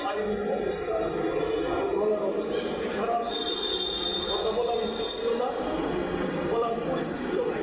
শারীরিক অবস্থা আন্দোলনের অবস্থা খুবই খারাপ কথা বলার ইচ্ছা ছিল না বলার পরিস্থিতিও নাই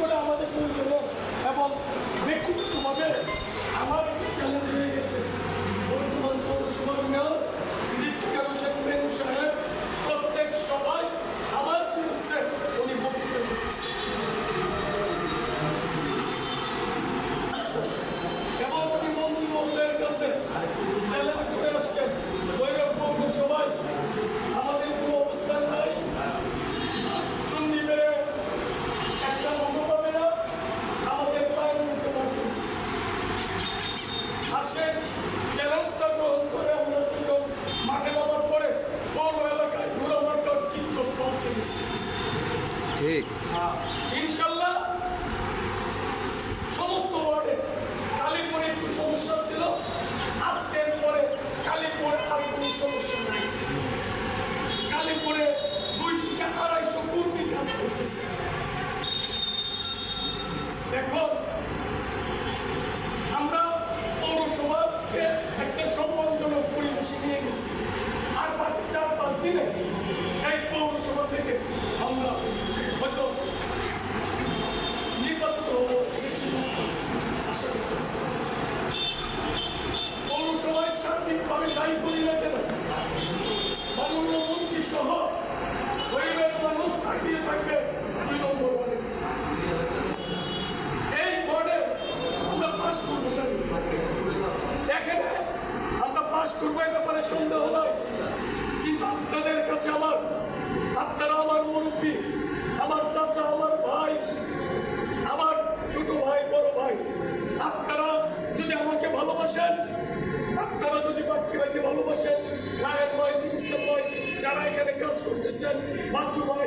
করে আমাদের ঠিক ইনশাল্লাহ ভালোবাসেন। আপনারা যদি বাপকে ভাইকে ভালোবাসেন যারা এখানে কাজ করতেছেন মাতৃভাষা ভাই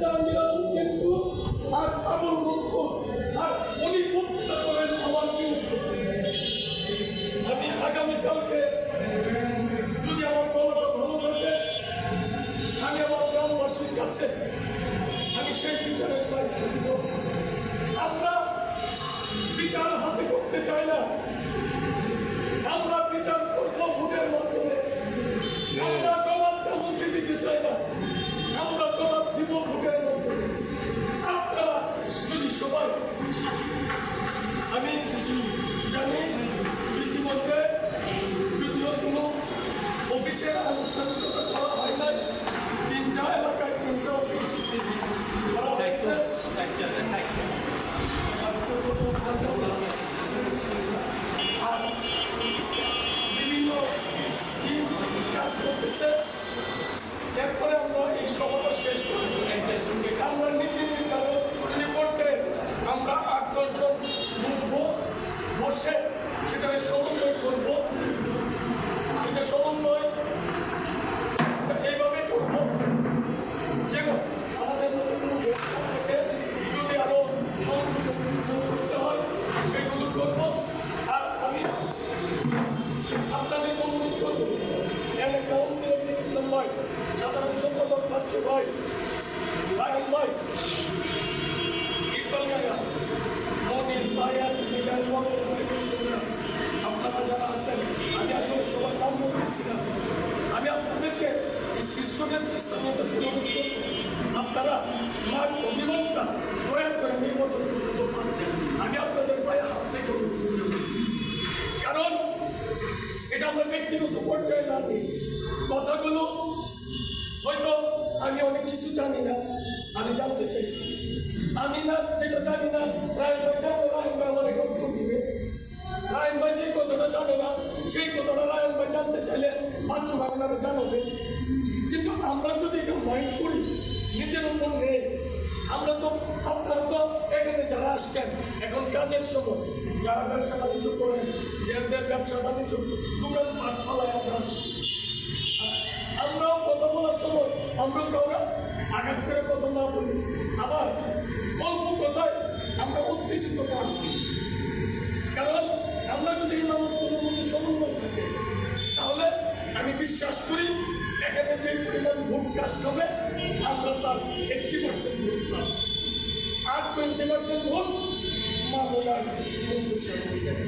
জামিরাল আর কামল মকসুদ আর উনি মুক্ত করেন আমার আমি আগামীকালকে যদি আমার গল্প ভালো থাকে, আমি আমার গ্রামবাসীর কাছে আমি সেই বিচারের আমরা বিচার হাতে করতে চাই না। আমরা বিচার করব ভোটের মধ্যে। অফিসের আনুষ্ঠানিকতা করা হয় নাই তিনটা এলাকায় তিনটা বিভিন্ন কাজ করতেছে এরপরে আমরা এই সভাটা শেষ করি আমরা নীতি আমরা আট দশজন বসে সেটাকে সমন্বয় করব। সেটা সমন্বয় বাচ্চু ভাই ভাই ভাই আমি আসলে আমি আপনাদেরকে এই শীর্ষ নেতৃস্থান মধ্যে অনুরোধ আপনারা মার করে নির্বাচন পর্যন্ত আমি আপনাদের পায়ে হাত থেকে। কারণ এটা আমরা ব্যক্তিগত পর্যায়ে না নিই। কথাগুলো হয়তো আমি অনেক কিছু জানি না। আমি জানতে চাইছি। আমি না যেটা জানি না, রায়ন ভাই জানলে রায়ন ভাই আমার উত্তর দিবে? রায়ন ভাই যে কথাটা জানে না, সেই কথাটা রায়ন ভাই জানতে চাইলে বাচ্চু ভাই ওনারা জানাবে। কিন্তু আমরা যদি এটা মাইন্ড করি, নিজের উপর নেই, আমরা তো আপনারা তো এখানে যারা আসছেন, এখন কাজের সময়, যারা ব্যবসা বাণিজ্য করেন যাদের ব্যবসা বাণিজ্য, দোকান পাট ফালায় আমরা আসি। আমরাও কথা বলার সময় আমরা কাউরা আঘাত করে কথা না বলি। আবার অল্প কথায় আমরা উত্তেজিত হই। কারণ আমরা যদি মানুষগুলোর মধ্যে সমন্বয় থাকে, তাহলে আমি বিশ্বাস করি এখানে যে পরিমাণ ভোট কাস্ট হবে, আমরা তার এইটটি পার্সেন্ট ভোট পাব। আর টোয়েন্টি পার্সেন্ট ভোট মামলার মনসুর সাহেব দিবেন।